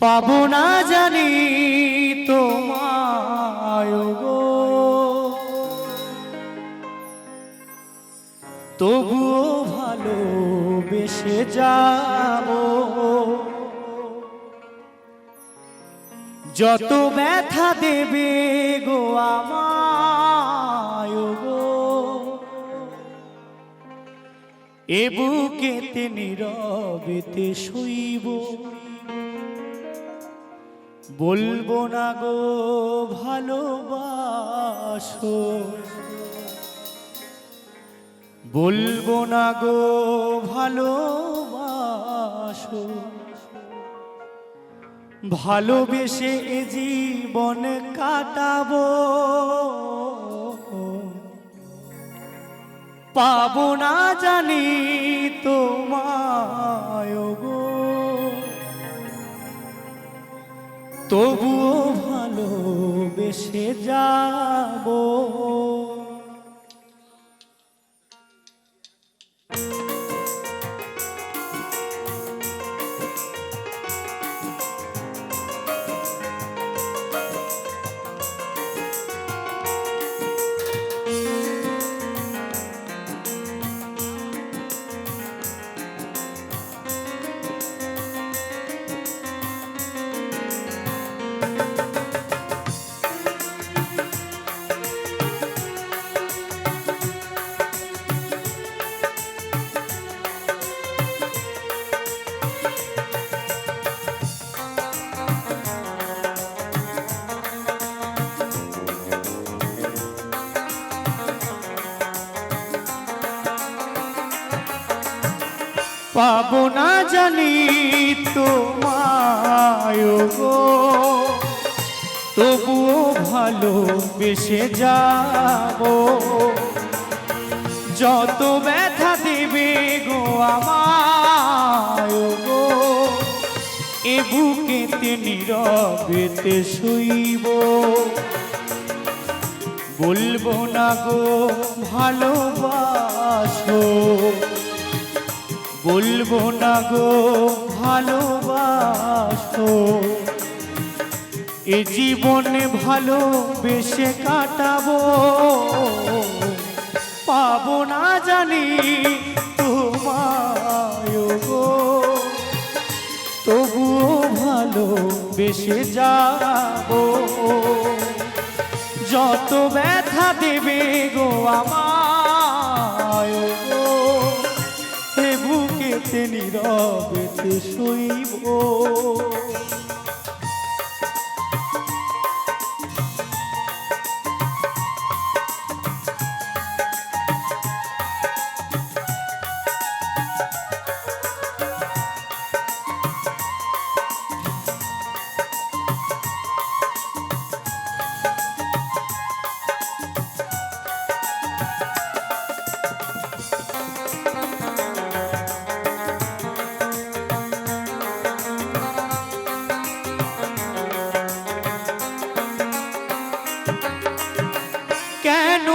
পাবো না জানি তোমায় গো। তবুও ভালোবেসে যাব। যত ব্যথা দেবে গো আমায় গো। এ বুকেতে নীরবেতে শুইব। বলব না গো, ভালোবাসো। বলব না গো, ভালোবাসো। ভালোবেসে এ জীবন কাটাবো। পাবো না জানি তোমায় গো। তবুও ভালোবেসে যাব। পাবো না জানি তোমায় গো। ভালো বেসে যাব। যত ব্যথা দেবে গো আমায় গো, এ বুকেতে নীরবেতে শুইব। বলব না গো, ভালোবাসো। বলব না গো, ভালোবাসো। এ জীবনে ভালো বেশে কাটাবো। পাবো না জানি তোমায় গো। তবুও ভালো বেশে যাব। যত ব্যথা দেবে গো আমায় বুকেতে নীরবেতে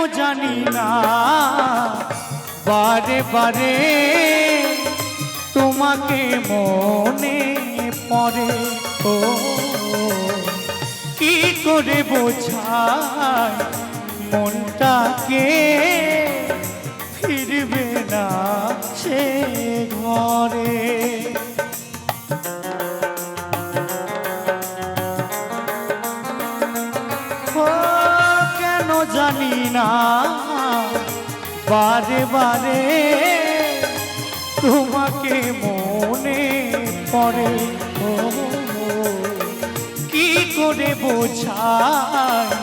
জানি না। বারে বারে তোমাকে মনে পড়ে, ও, কি করে বোঝায় মনটাকে? ফিরবে না সে ঘরে। কেন জানি না। বারে বারে তোমাকে মনে পড়ে কি করে বোঝায়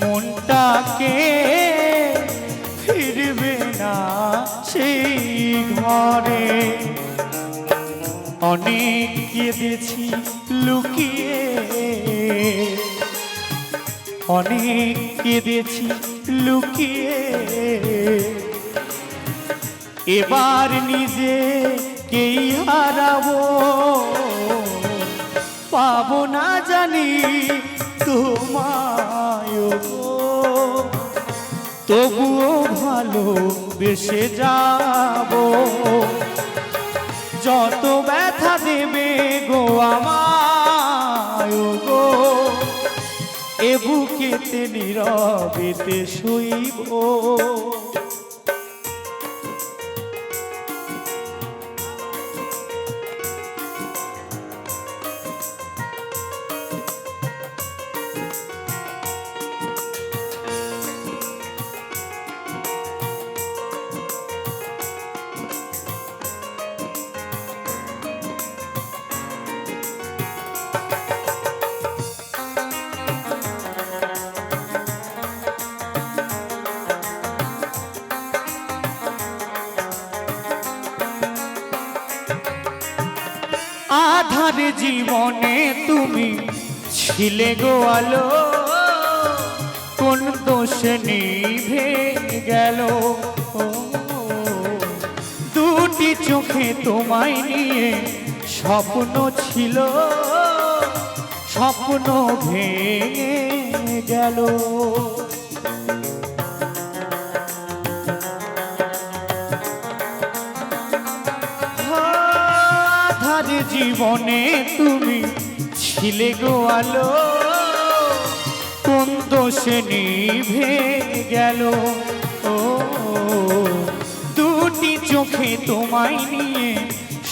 মনটাকে? ফিরবে না সেই ঘরে। অনেক কেঁদেছি লুকিয়ে। অনেক কেঁদেছি লুকিয়ে। এবার নিজে কেই হারাবো। পাবো না জানি তোমায় গো। তবুও ভালো বেসে যাব। যত ব্যথা দেবে গো। বুকেতে নীরবেতে শুইব। আধার জীবনে তুমি ছিলে গো আলো। কোন দোষে নিভে গেল? দুটি চোখে তোমায় নিয়ে স্বপ্ন ছিল। স্বপ্ন ভেঙে গেল। জীবনে তুমি ছিলে গো আলো। কোন দোষে নিভে গেল? ও, দুটি চোখে তোমায় নিয়ে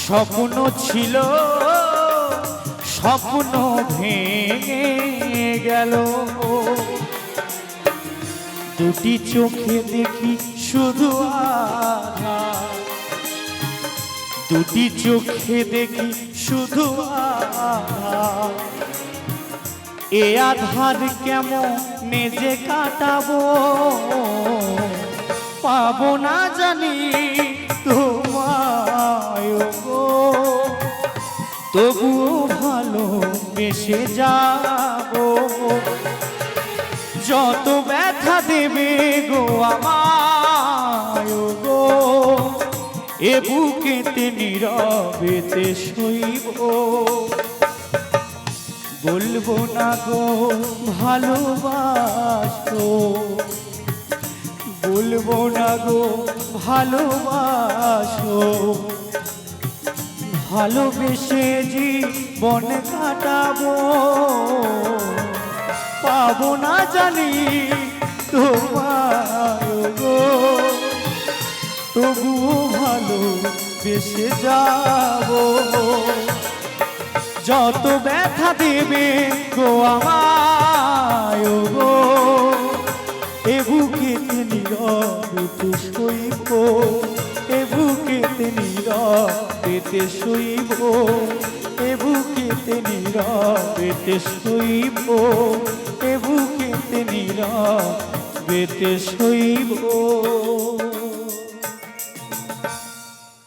স্বপ্ন ছিল। স্বপ্ন ভেঙে গেল। দুটি চোখে দেখি শুধু আধার দুটি চোখে দেখি শুধু। এ আধার কেমন নেজে কাটাবো? পাবো না জানি তোমায় গো। তবু ভালো বেসে যাব। যত ব্যথা দেবে গো আমায় গো এ বুকেতে নীরবেতে শৈব বলব না গো, ভালোবাসো। বলব না গো, ভালোবাসো। ভালোবেসে জীবন কাটাবো। পাবো না জানি তোমার গো। তবুও ভালো বেসে যাব। যত ব্যথা দেবে গো আমায় গো এ বুকেতে নীরবেতে শৈব এ বুকেতে নীরবেতে শৈব এ বুকেতে নীরবেতে শৈব এ বুকেতে নীরবেতে শৈব